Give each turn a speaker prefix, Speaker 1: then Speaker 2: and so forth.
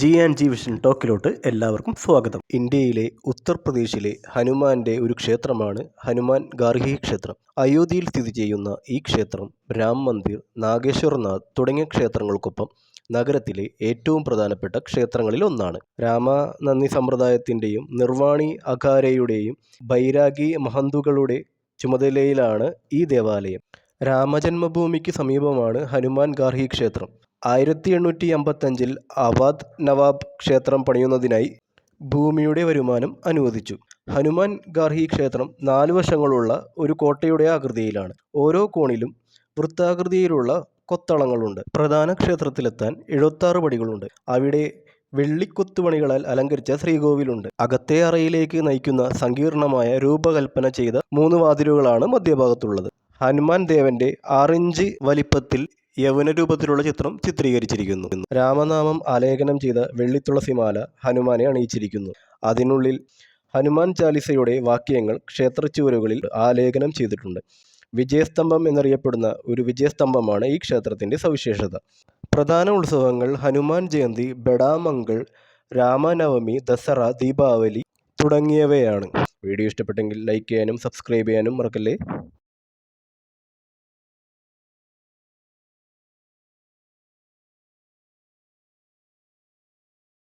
Speaker 1: G and G vision ടോക്കിലോട്ട് എല്ലാവർക്കും സ്വാഗതം. ഇന്ത്യയിലെ ഉത്തർപ്രദേശിലെ ഹനുമാന്റെ ഒരു ക്ഷേത്രമാണ് ഹനുമാൻ ഗാർഹി ക്ഷേത്രം. അയോധ്യയിൽ സ്ഥിതി ചെയ്യുന്ന ഈ ക്ഷേത്രം രാം മന്ദിർ നാഗേശ്വർനാഥ് തുടങ്ങിയ ക്ഷേത്രങ്ങൾക്കൊപ്പം നഗരത്തിലെ ഏറ്റവും പ്രധാനപ്പെട്ട ക്ഷേത്രങ്ങളിൽ ഒന്നാണ്. രാമനന്ദി സമ്പ്രദായത്തിന്റെയും നിർവാണി അഖാരയുടെയും ബൈരാഗി മഹന്തുകളുടെ ചുമതലയിലാണ് ഈ ദേവാലയം. രാമജന്മഭൂമിക്ക് സമീപമാണ് ഹനുമാൻ ഗാർഹി ക്ഷേത്രം. ആയിരത്തി എണ്ണൂറ്റി അമ്പത്തഞ്ചിൽ അവാധ് നവാബ് ക്ഷേത്രം പണിയുന്നതിനായി ഭൂമിയുടെ വരുമാനം അനുവദിച്ചു. ഹനുമാൻ ഗാർഹി ക്ഷേത്രം നാല് വശങ്ങളുള്ള ഒരു കോട്ടയുടെ ആകൃതിയിലാണ്. ഓരോ കോണിലും വൃത്താകൃതിയിലുള്ള കൊത്തളങ്ങളുണ്ട്. പ്രധാന ക്ഷേത്രത്തിലെത്താൻ എഴുപത്താറ് പടികളുണ്ട്. അവിടെ വെള്ളിക്കൊത്തുപണികളാൽ അലങ്കരിച്ച ശ്രീകോവിലുണ്ട്. അകത്തെ അറയിലേക്ക് നയിക്കുന്ന സങ്കീർണമായ രൂപകൽപ്പന ചെയ്ത മൂന്ന് വാതിലുകളാണ് മധ്യഭാഗത്തുള്ളത്. ഹനുമാൻ ദേവന്റെ ആറിഞ്ച് വലിപ്പത്തിൽ യൗവന രൂപത്തിലുള്ള ചിത്രം ചിത്രീകരിച്ചിരിക്കുന്നു. രാമനാമം ആലേഖനം ചെയ്ത വെള്ളിത്തുളസിമാല ഹനുമാനെ അണിയിച്ചിരിക്കുന്നു. അതിനുള്ളിൽ ഹനുമാൻ ചാലിസയുടെ വാക്യങ്ങൾ ക്ഷേത്രച്ചുവരുകളിൽ ആലേഖനം ചെയ്തിട്ടുണ്ട്. വിജയസ്തംഭം എന്നറിയപ്പെടുന്ന ഒരു വിജയസ്തംഭമാണ് ഈ ക്ഷേത്രത്തിന്റെ സവിശേഷത. പ്രധാന ഉത്സവങ്ങൾ ഹനുമാൻ ജയന്തി ബഡാമംഗൾ രാമനവമി ദസറ ദീപാവലി തുടങ്ങിയവയാണ്. വീഡിയോ ഇഷ്ടപ്പെട്ടെങ്കിൽ ലൈക്ക് ചെയ്യാനും സബ്സ്ക്രൈബ് ചെയ്യാനും മറക്കല്ലേ?